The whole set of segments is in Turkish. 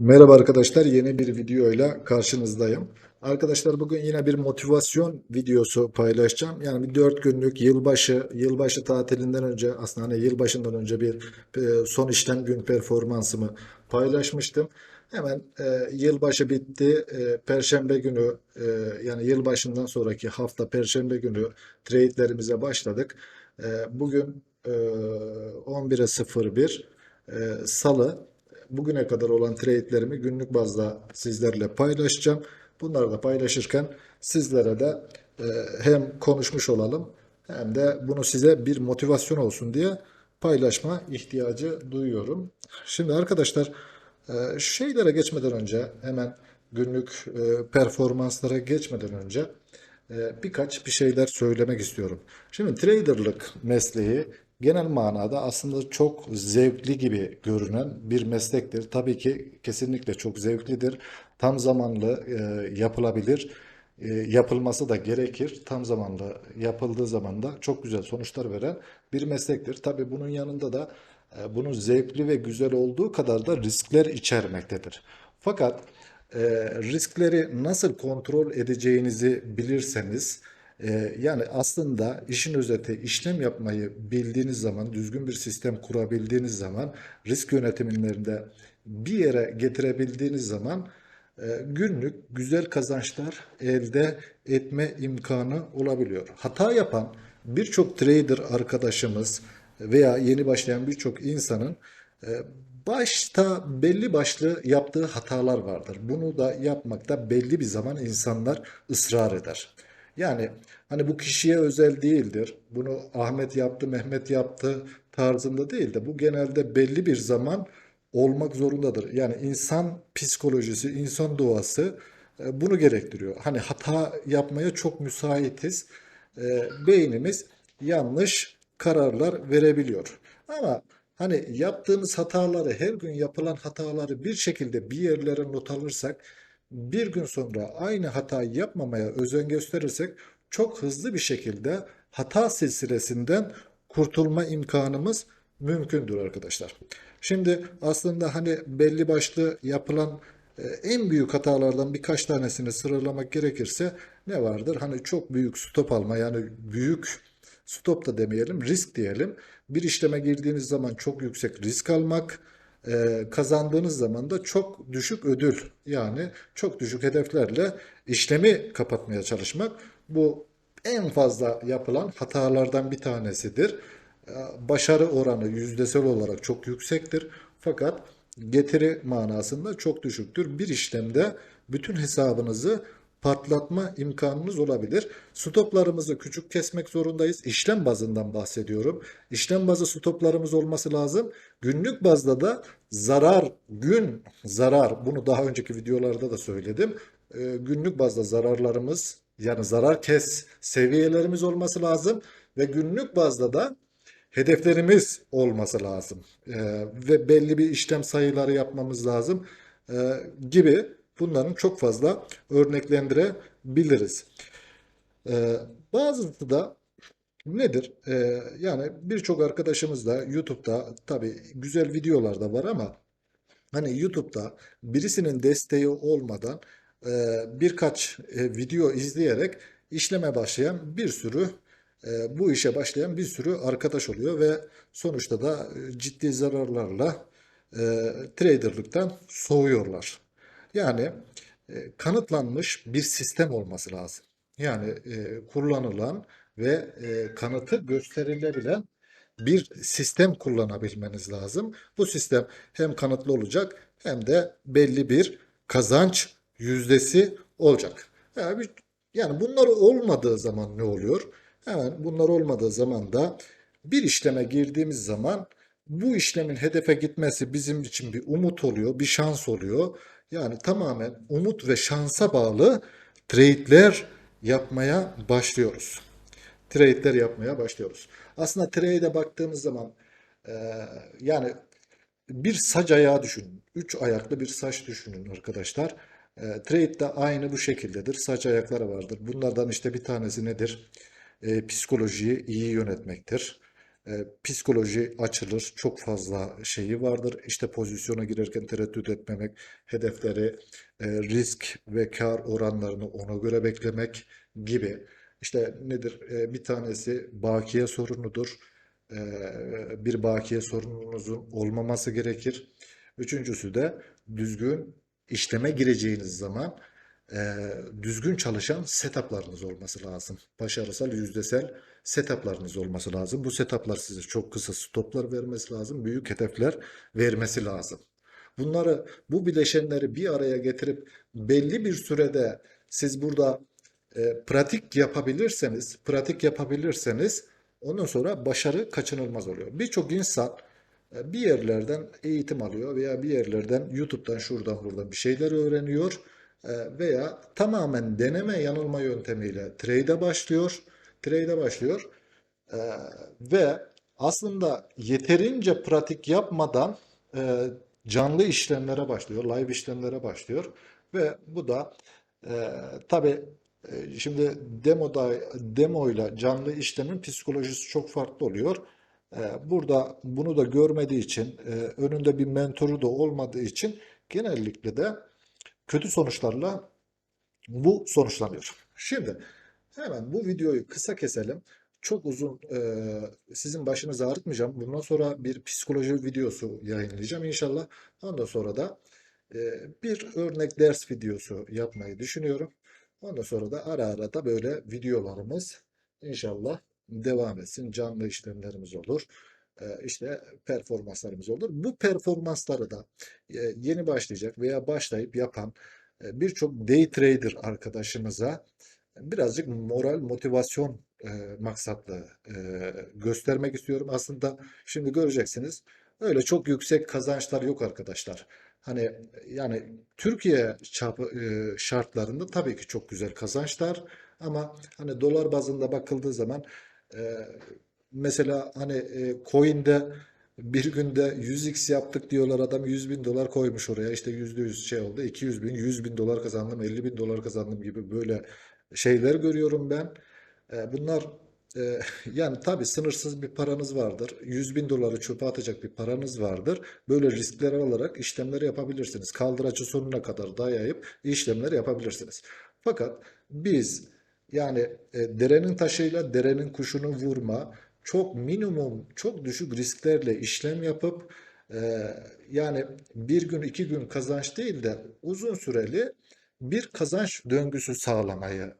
Merhaba arkadaşlar, yeni bir videoyla karşınızdayım. Arkadaşlar bugün yine bir motivasyon videosu paylaşacağım. Yani bir 4 günlük yılbaşı, yılbaşı tatilinden önce aslında hani yılbaşından önce bir e, son işlem gün performansımı paylaşmıştım. Hemen e, yılbaşı bitti. E, Perşembe günü e, yani yılbaşından sonraki hafta Perşembe günü trade'lerimize başladık. E, bugün e, 11'e 01 e, Salı bugüne kadar olan trade'lerimi günlük bazda sizlerle paylaşacağım. Bunları da paylaşırken sizlere de e, hem konuşmuş olalım hem de bunu size bir motivasyon olsun diye paylaşma ihtiyacı duyuyorum. Şimdi arkadaşlar e, şeylere geçmeden önce hemen günlük e, performanslara geçmeden önce birkaç bir şeyler söylemek istiyorum. Şimdi traderlık mesleği genel manada aslında çok zevkli gibi görünen bir meslektir. Tabii ki kesinlikle çok zevklidir. Tam zamanlı e, yapılabilir. E, yapılması da gerekir. Tam zamanlı yapıldığı zaman da çok güzel sonuçlar veren bir meslektir. Tabii bunun yanında da e, bunun zevkli ve güzel olduğu kadar da riskler içermektedir. Fakat e, riskleri nasıl kontrol edeceğinizi bilirseniz, e, yani aslında işin özeti işlem yapmayı bildiğiniz zaman, düzgün bir sistem kurabildiğiniz zaman, risk yönetimlerinde bir yere getirebildiğiniz zaman e, günlük güzel kazançlar elde etme imkanı olabiliyor. Hata yapan birçok trader arkadaşımız veya yeni başlayan birçok insanın e, başta belli başlı yaptığı hatalar vardır. Bunu da yapmakta belli bir zaman insanlar ısrar eder. Yani hani bu kişiye özel değildir. Bunu Ahmet yaptı, Mehmet yaptı tarzında değil de bu genelde belli bir zaman olmak zorundadır. Yani insan psikolojisi, insan doğası e, bunu gerektiriyor. Hani hata yapmaya çok müsaitiz. E, Beynimiz yanlış kararlar verebiliyor. Ama hani yaptığımız hataları, her gün yapılan hataları bir şekilde bir yerlere not alırsak, bir gün sonra aynı hatayı yapmamaya özen gösterirsek çok hızlı bir şekilde hata silsilesinden kurtulma imkanımız mümkündür arkadaşlar. Şimdi aslında hani belli başlı yapılan e, en büyük hatalardan birkaç tanesini sıralamak gerekirse ne vardır? Hani çok büyük stop alma yani büyük stop da demeyelim risk diyelim. Bir işleme girdiğiniz zaman çok yüksek risk almak, e, kazandığınız zaman da çok düşük ödül yani çok düşük hedeflerle işlemi kapatmaya çalışmak bu en fazla yapılan hatalardan bir tanesidir. E, Başarı oranı yüzdesel olarak çok yüksektir fakat getiri manasında çok düşüktür. Bir işlemde bütün hesabınızı patlatma imkanınız olabilir. Stoplarımızı küçük kesmek zorundayız. İşlem bazından bahsediyorum. İşlem bazı stoplarımız olması lazım. Günlük bazda da zarar, gün zarar, bunu daha önceki videolarda da söyledim. Ee, günlük bazda zararlarımız yani zarar kes seviyelerimiz olması lazım ve günlük bazda da hedeflerimiz olması lazım. Ee, ve belli bir işlem sayıları yapmamız lazım ee, gibi bunların çok fazla örneklendirebiliriz. Ee, bazısı da nedir? Ee, yani birçok arkadaşımız da YouTube'da tabii güzel videolar da var ama hani YouTube'da birisinin desteği olmadan e, birkaç e, video izleyerek işleme başlayan bir sürü e, bu işe başlayan bir sürü arkadaş oluyor ve sonuçta da e, ciddi zararlarla e, traderlıktan soğuyorlar. Yani e, kanıtlanmış bir sistem olması lazım. Yani e, kullanılan ve e, kanıtı gösterilebilen bir sistem kullanabilmeniz lazım. Bu sistem hem kanıtlı olacak hem de belli bir kazanç yüzdesi olacak. Yani, yani bunlar olmadığı zaman ne oluyor? Hemen bunlar olmadığı zaman da bir işleme girdiğimiz zaman bu işlemin hedefe gitmesi bizim için bir umut oluyor, bir şans oluyor. Yani tamamen umut ve şansa bağlı trade'ler yapmaya başlıyoruz. Trade'ler yapmaya başlıyoruz. Aslında trade'e baktığımız zaman e, yani bir sac ayağı düşünün. Üç ayaklı bir saç düşünün arkadaşlar. E, trade de aynı bu şekildedir. Saç ayakları vardır. Bunlardan işte bir tanesi nedir? E, psikolojiyi iyi yönetmektir. E, psikoloji açılır. Çok fazla şeyi vardır. İşte pozisyona girerken tereddüt etmemek, hedefleri, e, risk ve kar oranlarını ona göre beklemek gibi. İşte nedir? E, bir tanesi bakiye sorunudur. Bir bakiye sorununuzun olmaması gerekir. Üçüncüsü de düzgün işleme gireceğiniz zaman e, düzgün çalışan setuplarınız olması lazım. Başarısal, yüzdesel setuplarınız olması lazım. Bu setuplar size çok kısa stoplar vermesi lazım. Büyük hedefler vermesi lazım. Bunları, bu bileşenleri bir araya getirip belli bir sürede siz burada e, pratik yapabilirseniz, pratik yapabilirseniz ondan sonra başarı kaçınılmaz oluyor. Birçok insan e, bir yerlerden eğitim alıyor veya bir yerlerden YouTube'dan şuradan buradan bir şeyler öğreniyor veya tamamen deneme yanılma yöntemiyle trade'e başlıyor. Trade'e başlıyor e, ve aslında yeterince pratik yapmadan e, canlı işlemlere başlıyor, live işlemlere başlıyor ve bu da e, tabii e, şimdi demoda demoyla canlı işlemin psikolojisi çok farklı oluyor. E, burada bunu da görmediği için, e, önünde bir mentoru da olmadığı için genellikle de kötü sonuçlarla bu sonuçlanıyor. Şimdi hemen bu videoyu kısa keselim. Çok uzun e, sizin başınızı ağrıtmayacağım. Bundan sonra bir psikoloji videosu yayınlayacağım inşallah. Ondan sonra da e, bir örnek ders videosu yapmayı düşünüyorum. Ondan sonra da ara ara da böyle videolarımız inşallah devam etsin. Canlı işlemlerimiz olur. E, işte performanslarımız olur. Bu performansları da e, yeni başlayacak veya başlayıp yapan e, birçok day trader arkadaşımıza birazcık moral, motivasyon maksatlı göstermek istiyorum. Aslında şimdi göreceksiniz öyle çok yüksek kazançlar yok arkadaşlar. Hani yani Türkiye çapı, şartlarında tabii ki çok güzel kazançlar ama hani dolar bazında bakıldığı zaman mesela hani e, coin'de bir günde 100x yaptık diyorlar adam 100 bin dolar koymuş oraya işte %100 şey oldu 200 bin 100 bin dolar kazandım 50 bin dolar kazandım gibi böyle şeyler görüyorum ben. E, bunlar e, yani tabii sınırsız bir paranız vardır. 100 bin doları çöpe atacak bir paranız vardır. Böyle riskler alarak işlemleri yapabilirsiniz. Kaldıracı sonuna kadar dayayıp işlemler yapabilirsiniz. Fakat biz yani e, derenin taşıyla derenin kuşunu vurma, çok minimum, çok düşük risklerle işlem yapıp e, yani bir gün iki gün kazanç değil de uzun süreli bir kazanç döngüsü sağlamayı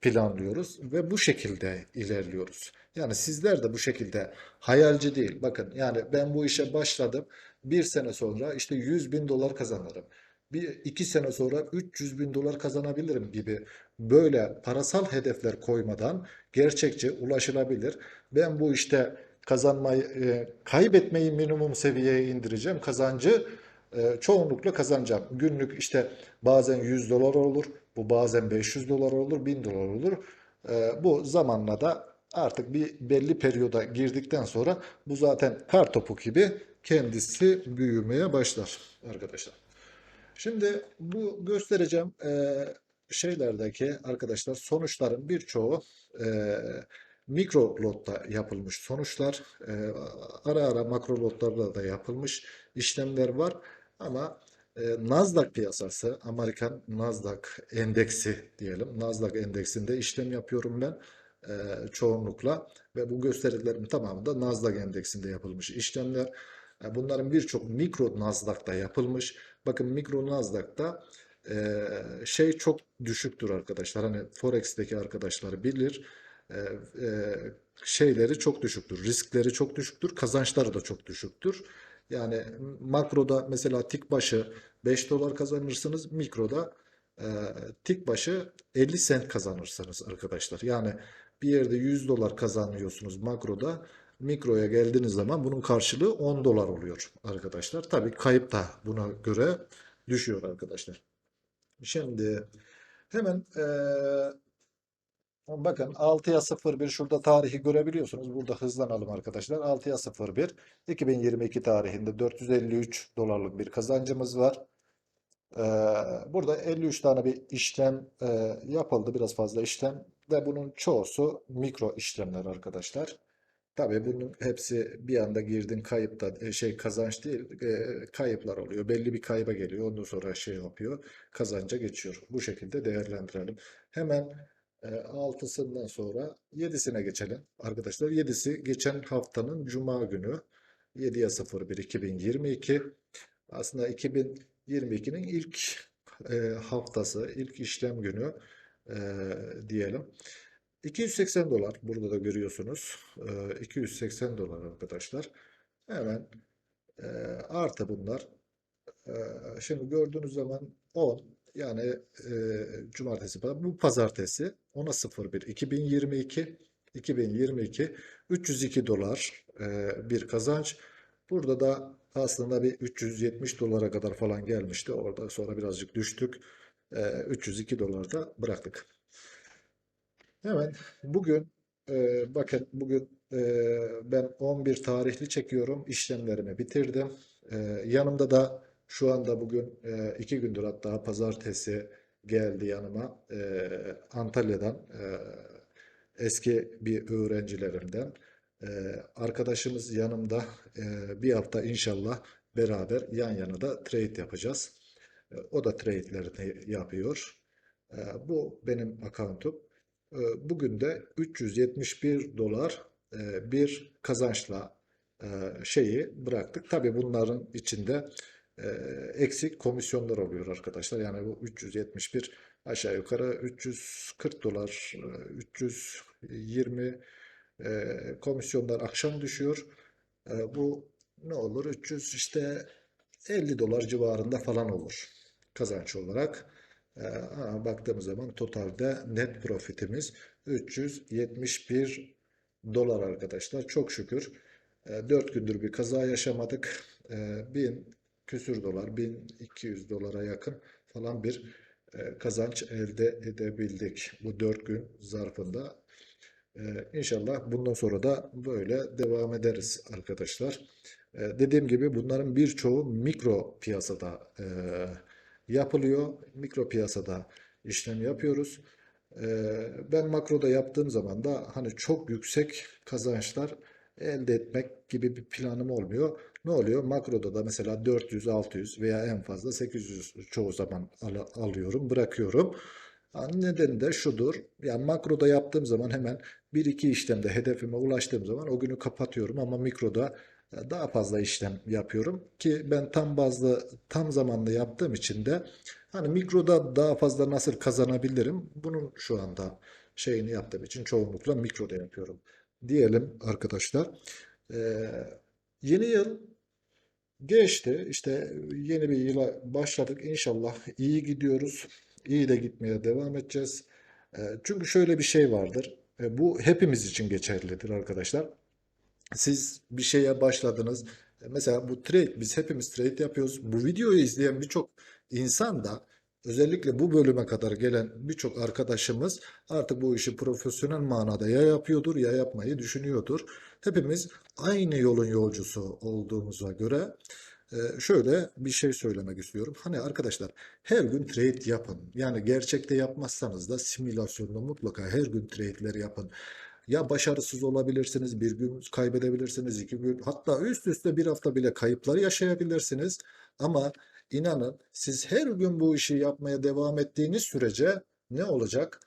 planlıyoruz ve bu şekilde ilerliyoruz. Yani sizler de bu şekilde hayalci değil. Bakın yani ben bu işe başladım. Bir sene sonra işte 100 bin dolar kazanırım. Bir iki sene sonra 300 bin dolar kazanabilirim gibi böyle parasal hedefler koymadan gerçekçi ulaşılabilir. Ben bu işte kazanmayı, e, kaybetmeyi minimum seviyeye indireceğim. Kazancı e, çoğunlukla kazanacağım. Günlük işte bazen 100 dolar olur, bu bazen 500 dolar olur, 1000 dolar olur. E, bu zamanla da artık bir belli periyoda girdikten sonra bu zaten kar topu gibi kendisi büyümeye başlar arkadaşlar. Şimdi bu göstereceğim e, şeylerdeki arkadaşlar sonuçların birçoğu e, mikro lotta yapılmış sonuçlar. E, ara ara makro lotlarda da yapılmış işlemler var. Ama e, Nasdaq piyasası, Amerikan Nasdaq endeksi diyelim. Nasdaq endeksinde işlem yapıyorum ben e, çoğunlukla ve bu gösterilerin tamamı da Nasdaq endeksinde yapılmış işlemler. E, bunların birçok mikro Nasdaq'ta yapılmış. Bakın mikro Nasdaq'ta e, şey çok düşüktür arkadaşlar. Hani Forex'teki arkadaşlar bilir. E, e, şeyleri çok düşüktür. Riskleri çok düşüktür. Kazançları da çok düşüktür. Yani makroda mesela tik başı 5 dolar kazanırsınız. Mikroda e, tik başı 50 sent kazanırsınız arkadaşlar. Yani bir yerde 100 dolar kazanıyorsunuz makroda. Mikroya geldiğiniz zaman bunun karşılığı 10 dolar oluyor arkadaşlar. Tabii kayıp da buna göre düşüyor arkadaşlar. Şimdi hemen e, bakın 6'ya 01 şurada tarihi görebiliyorsunuz. Burada hızlanalım arkadaşlar. 6'ya 01 2022 tarihinde 453 dolarlık bir kazancımız var. Ee, burada 53 tane bir işlem e, yapıldı. Biraz fazla işlem ve bunun çoğusu mikro işlemler arkadaşlar. Tabii bunun hepsi bir anda girdin kayıpta e, şey kazanç değil e, kayıplar oluyor. Belli bir kayba geliyor. Ondan sonra şey yapıyor. Kazanca geçiyor. Bu şekilde değerlendirelim. Hemen e, 6'sından sonra 7'sine geçelim. Arkadaşlar 7'si geçen haftanın Cuma günü 7'ye 01 2022. Aslında 2022'nin ilk e, haftası, ilk işlem günü e, diyelim. 280 dolar burada da görüyorsunuz. Ee, 280 dolar arkadaşlar. Hemen e, artı bunlar. Ee, şimdi gördüğünüz zaman 10 yani e, cumartesi bu pazartesi 10'a 01 2022 2022 302 dolar e, bir kazanç. Burada da aslında bir 370 dolara kadar falan gelmişti. Orada sonra birazcık düştük. E, 302 dolarda bıraktık. Hemen bugün e, bakın bugün e, ben 11 tarihli çekiyorum. İşlemlerimi bitirdim. E, yanımda da şu anda bugün e, iki gündür hatta pazartesi geldi yanıma. E, Antalya'dan e, eski bir öğrencilerimden. E, arkadaşımız yanımda e, bir hafta inşallah beraber yan yana da trade yapacağız. E, o da trade'lerini yapıyor. E, bu benim accountum. E, Bugün de 371 dolar e, bir kazançla e, şeyi bıraktık. Tabii bunların içinde e, eksik komisyonlar oluyor arkadaşlar. Yani bu 371 aşağı yukarı 340 dolar, e, 320 e, komisyonlar akşam düşüyor. Bu ne olur? 300 işte 50 dolar civarında falan olur kazanç olarak. Ee, baktığımız zaman totalde net profitimiz 371 dolar arkadaşlar. Çok şükür e, 4 gündür bir kaza yaşamadık. E, 1000 küsür dolar, 1200 dolara yakın falan bir e, kazanç elde edebildik bu 4 gün zarfında. İnşallah bundan sonra da böyle devam ederiz arkadaşlar. Dediğim gibi bunların birçoğu mikro piyasada e, yapılıyor. Mikro piyasada işlem yapıyoruz. Ee, Ben makroda yaptığım zaman da hani çok yüksek kazançlar elde etmek gibi bir planım olmuyor. Ne oluyor? Makroda da mesela 400, 600 veya en fazla 800 çoğu zaman al- alıyorum, bırakıyorum. Nedeni de şudur. Yani makroda yaptığım zaman hemen bir iki işlemde hedefime ulaştığım zaman o günü kapatıyorum ama mikroda daha fazla işlem yapıyorum ki ben tam bazlı tam zamanlı yaptığım için de hani mikroda daha fazla nasıl kazanabilirim? Bunun şu anda şeyini yaptığım için çoğunlukla mikroda yapıyorum. Diyelim arkadaşlar. Ee, yeni yıl Geçti. İşte yeni bir yıla başladık. İnşallah iyi gidiyoruz. İyi de gitmeye devam edeceğiz. E, Çünkü şöyle bir şey vardır. E, Bu hepimiz için geçerlidir arkadaşlar. Siz bir şeye başladınız. E, Mesela bu trade, biz hepimiz trade yapıyoruz. Bu videoyu izleyen birçok insan da özellikle bu bölüme kadar gelen birçok arkadaşımız artık bu işi profesyonel manada ya yapıyordur ya yapmayı düşünüyordur. Hepimiz aynı yolun yolcusu olduğumuza göre e, şöyle bir şey söylemek istiyorum. Hani arkadaşlar her gün trade yapın. Yani gerçekte yapmazsanız da simülasyonda mutlaka her gün trade'ler yapın. Ya başarısız olabilirsiniz, bir gün kaybedebilirsiniz, iki gün, hatta üst üste bir hafta bile kayıplar yaşayabilirsiniz. Ama inanın siz her gün bu işi yapmaya devam ettiğiniz sürece ne olacak?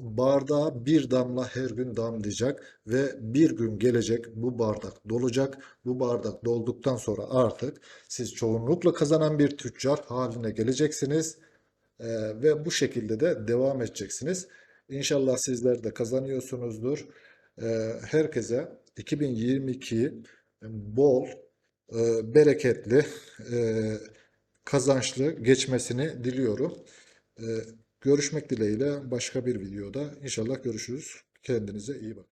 Bardağa bir damla her gün damlayacak ve bir gün gelecek bu bardak dolacak. Bu bardak dolduktan sonra artık siz çoğunlukla kazanan bir tüccar haline geleceksiniz. Ee, ve bu şekilde de devam edeceksiniz. İnşallah sizler de kazanıyorsunuzdur. Ee, herkese 2022'yi bol, e, bereketli, e, kazançlı geçmesini diliyorum. Ee, görüşmek dileğiyle başka bir videoda. İnşallah görüşürüz. Kendinize iyi bakın.